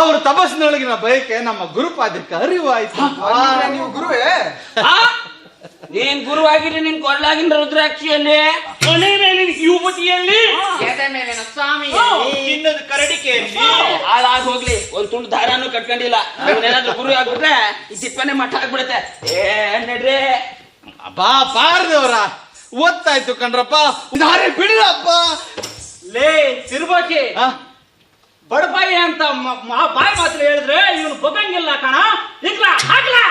ಅವ್ರ ತಪಸ್ಸಿನೊಳಗಿನ ಬಯಕೆ ನಮ್ಮ ಗುರುಪಾದಕ್ಕೆ ಅರಿವಾಯ್ತು. ನೀವು ಗುರುವೇ? ನೀನ್ ಗುರುವಾಗಿರಿ ನಿನ್ ಕೊಳ್ಳಾಗಿನ ರುದ್ರಾಕ್ಷಿಯಲ್ಲಿ? ಮನೆ ಮೇಲೆ ಯುವತಿಯಲ್ಲಿ ಎದೆ ಮೇಲಿನ ಸ್ವಾಮಿ ಚಿನ್ನದ ಕರಡಿಕೆಯಲ್ಲಿ. ಹಾಳಾಗಿ ಹೋಗ್ಲಿ ಒಂದ್ ತುಂಡು ದಾರಾನು ಕಟ್ಕೊಂಡಿಲ್ಲ. ಏನಾದ್ರೂ ಗುರು ಆಗ್ಬಿಟ್ರೆ ಈ ತಿಪ್ಪನೆ ಮಠ ಆಗ್ಬಿಡುತ್ತೆ. ಏ ನಡ್ರಿ. ಬಾ ಪಾರದವ್ರ. ಓದ್ತಾಯ್ತು ಕಣ್ರಪ್ಪ. ದಾರಿ ಬಿಡ್ರಪ್ಪ. ಲೇ ತಿರುಬಾಕಿ? ಬಡಪಾಯಿ ಅಂತ ಬಾಯಿ ಮಾತ್ರ ಹೇಳಿದ್ರೆ ಇವನು ಬಗ್ಗಂಗಿಲ್ಲ ಕಣ. ಇಲ್ಲ ಹಾಕ್ಲಾ.